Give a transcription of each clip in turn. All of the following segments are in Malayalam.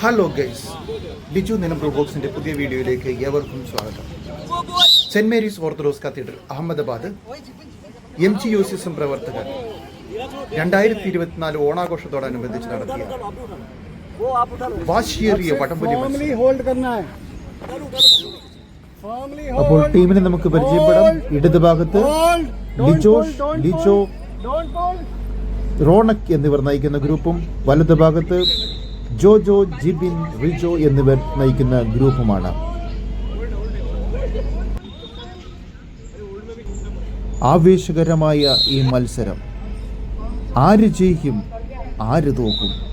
ഹലോ ഗൈസ് ബിജു നിലം ബോക്സിന്റെ പുതിയ വീഡിയോയിലേക്ക് ഏവർക്കും സ്വാഗതം. Saint Mary's Orthodox Cathedral Ahmedabad. M G യോസിസം പ്രവർത്തകർ രണ്ടായിരത്തി ഇരുപത്തിനാല് ഓണാഘോഷത്തോടനുബന്ധിച്ച് നടത്തിയ വാശിയേറിയ അപ്പോൾ ടീമിനെ നമുക്ക് പരിചയപ്പെടാം. ഇടതുഭാഗത്ത് ലിജോഷ് റോണക് എന്നിവർ നയിക്കുന്ന ഗ്രൂപ്പും വലതുഭാഗത്ത് ജോജോ ജിബിൻ റിജോ എന്നിവർ നയിക്കുന്ന ഗ്രൂപ്പുമാണ്. ആവേശകരമായ ഈ മത്സരം. ആര് ജയിക്കും ആര് തോക്കും?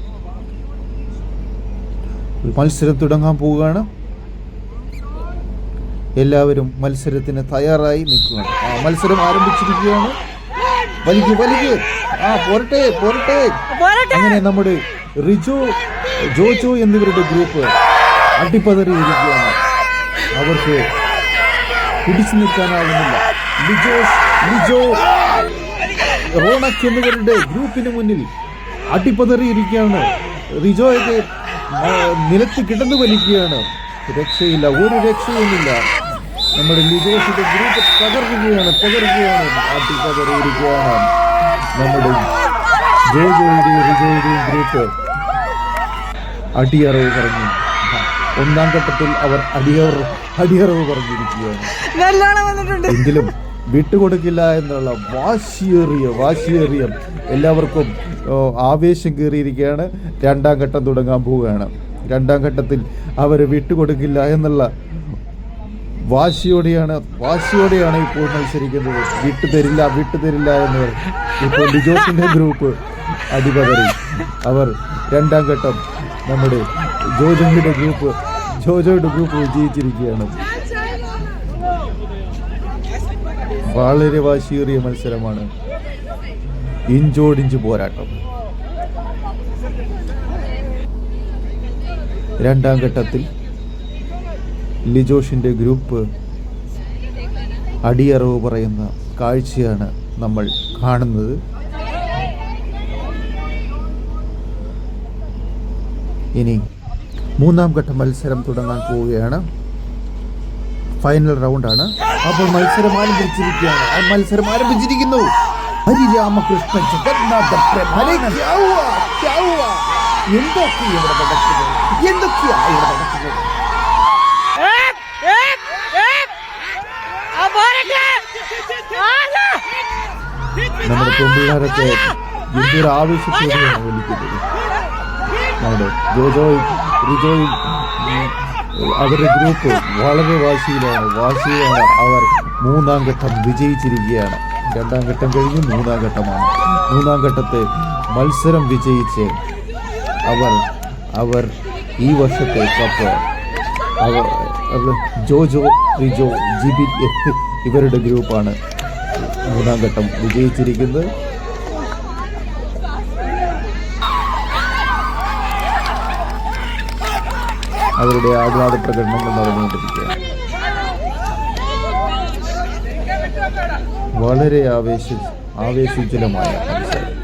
മത്സരം തുടങ്ങാൻ പോവുകയാണ്. എല്ലാവരും മത്സരത്തിന് തയ്യാറായി നിൽക്കുകയാണ്. മത്സരം ആരംഭിച്ചിരിക്കുകയാണ്. വലിക്ക് വലിക്ക് ആ പോരട്ടെ. പോരട്ടെ. അങ്ങനെ നമ്മുടെ റിജോ ജോജോ എന്നിവരുടെ ഗ്രൂപ്പ് അടിപ്പതറിയിരിക്കുകയാണ് അവർക്ക് പിടിച്ചു നിൽക്കാനാവുന്നില്ല. ലിജോസ് ലിജോ റോണക് എന്നിവരുടെ ഗ്രൂപ്പിന് മുന്നിൽ അടിപ്പതറിയിരിക്കുകയാണ് റിജോയൊക്കെ നിലത്ത് കിടന്നു വലിക്കുകയാണ്. രക്ഷയില്ല ഒരു രക്ഷയുമില്ല. നമ്മുടെ ലിജോസിന്റെ ഗ്രൂപ്പ് തകർക്കുകയാണ് തകർക്കുകയാണ്. അടിപ്പതറിയിരിക്കുകയാണ് നമ്മുടെ ജോജോയുടെയും റിജോയുടെയും ഗ്രൂപ്പ് അടിയറവ് പറഞ്ഞു. ഒന്നാം ഘട്ടത്തിൽ അവർ അടിയറവ് അടിയറവ് പറഞ്ഞിരിക്കുകയാണ്. എങ്കിലും വിട്ടുകൊടുക്കില്ല എന്നുള്ള വാശിയേറിയ വാശിയേറിയ എല്ലാവർക്കും ആവേശം കയറിയിരിക്കുകയാണ് രണ്ടാം ഘട്ടം തുടങ്ങാൻ പോവുകയാണ്. രണ്ടാം ഘട്ടത്തിൽ അവർ വിട്ടുകൊടുക്കില്ല എന്നുള്ള വാശിയോടെയാണ് വാശിയോടെയാണ് ഇപ്പോൾ മത്സരിക്കുന്നത്. വിട്ടുതരില്ല വിട്ടുതരില്ല എന്ന് ഇപ്പോൾ ലിജോസിന്റെ ഗ്രൂപ്പ് അടിപതറി. അവർ രണ്ടാം ഘട്ടം നമ്മുടെ ജോജോയുടെ ഗ്രൂപ്പ് ജോജോയുടെ ഗ്രൂപ്പ് വിജയിച്ചിരിക്കുകയാണ്. വളരെ വാശിയേറിയ മത്സരമാണ്. ഇഞ്ചോടിഞ്ച് പോരാട്ടം. രണ്ടാം ഘട്ടത്തിൽ ലിജോഷിന്റെ ഗ്രൂപ്പ് അടിയറവ് പറയുന്ന കാഴ്ചയാണ് നമ്മൾ കാണുന്നത്. ഇനി മൂന്നാം ഘട്ട മത്സരം തുടങ്ങാൻ പോവുകയാണ്. ഫൈനൽ റൗണ്ടാണ് അപ്പോൾ മത്സരം ആരംഭിച്ചിരിക്കുകയാണ്. ആ മത്സരം ആരംഭിച്ചിരിക്കുന്നു. ഹരിരാമകൃഷ്ണ ജഗന്നാഥ എന്തൊക്കെയാണ് ഇവിടെ നടക്കുന്നത് എന്തൊക്കെയാണ് ഇവിടെ നടക്കുന്നത്? നമ്മുടെ പെൺപിള്ളേരൊക്കെ എന്തൊരു ആവേശത്തോടെയാണ് വിളിക്കുന്നത്. നമ്മുടെ ജോജോയും റിജോയും അവരുടെ ഗ്രൂപ്പ് വളരെ വാശിയിലാണ്. വാശിയിലാണ് അവർ മൂന്നാം ഘട്ടം വിജയിച്ചിരിക്കുകയാണ്. രണ്ടാം ഘട്ടം കഴിഞ്ഞ് മൂന്നാം ഘട്ടമാണ്. മൂന്നാം ഘട്ടത്തെ മത്സരം വിജയിച്ച് അവർ അവർ ഈ വർഷത്തെ കപ്പ് അവർ ജോജോ റിജോ ജിബി ഇവരുടെ ഗ്രൂപ്പാണ് മൂന്നാം ഘട്ടം വിജയിച്ചിരിക്കുന്നത്. അവരുടെ ആഹ്ലാദ പ്രകടനങ്ങൾ നടന്നുകൊണ്ടിരിക്കുകയാണ് വളരെ ആവേശ ആവേശോജ്വലമായ മത്സരം